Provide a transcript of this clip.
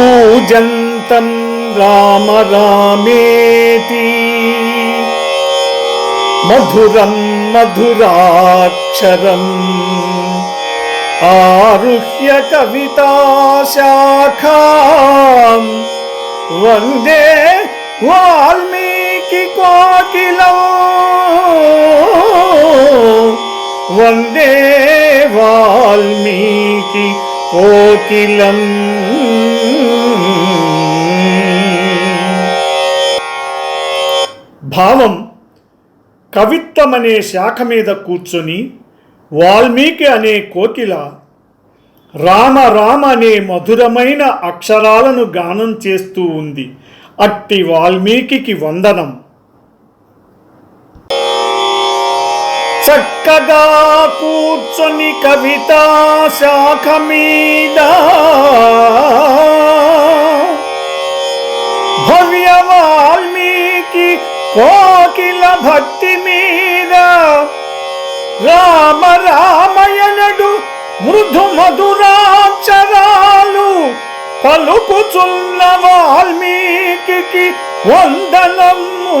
पूजन्तं राम रामेति मधुरं मधुराक्षरम् आरुह्य कविताशाखाम् वंदे वाल्मीकिकोकिलौ वंदे वाल्मीकि कोकिलम् భావం కవిత్వం అనే శాఖ మీద కూర్చొని వాల్మీకి అనే కోకిల రామ రామ అనే మధురమైన అక్షరాలను గానం చేస్తూ ఉంది. అట్టి వాల్మీకి వందనం. చక్కగా కూర్చొని కవితా శాఖ మీద కోకిల భక్తి మీద రామ రామయనడు మృదు మధురాక్షరాలు పలుకుచున్న వాల్మీకి వందనము.